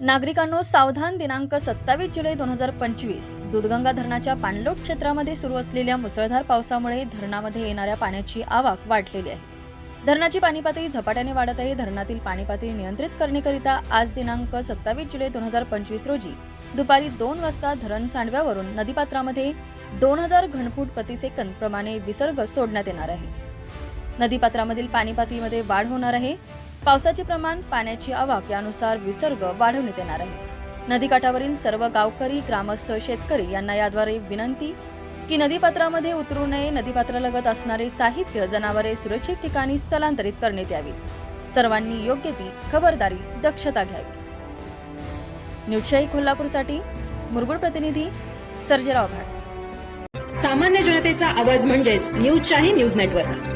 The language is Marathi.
नागरिकांनो सावधान दिनांक सत्तावीस जुलै दोन हजार पंचवीस दुधगंगा धरणाच्या पाणलोट क्षेत्रामध्ये सुरू असलेल्या मुसळधार पावसामुळे धरणामध्ये येणाऱ्या पाण्याची आवक वाढलेली आहे. धरणाची पाणी पातळी झपाट्याने वाढत आहे. धरणातील पाणी पातळी नियंत्रित करण्याकरिता आज दिनांक सत्तावीस जुलै दोन हजार पंचवीस रोजी दुपारी दोन वाजता धरण सांडव्यावरून नदीपात्रामध्ये दोन हजार घनफूट प्रतिसेकंद प्रमाणे विसर्ग सोडण्यात येणार आहे. नदीपात्रामधील पाणी पातळीमध्ये वाढ होणार आहे. पावसाचे प्रमाण पाण्याची आवक यानुसार विसर्ग वाढवण्यात येणार आहे. नदीकाठावरील सर्व गावकरी ग्रामस्थ शेतकरी यांना याद्वारे विनंती की नदीपात्रामध्ये उतरू नये. नदीपात्रालगत असणारे साहित्य जनावरे सुरक्षित ठिकाणी स्थलांतरित करण्यात यावी. सर्वांनी योग्य ती खबरदारी दक्षता घ्यावी. न्यूजशाही कोल्हापूरसाठी मुरगुड प्रतिनिधी सर्जेराव भाट सामान्य जनतेचा आवाज म्हणजेच न्यूजशाही न्यूज नेटवर्क.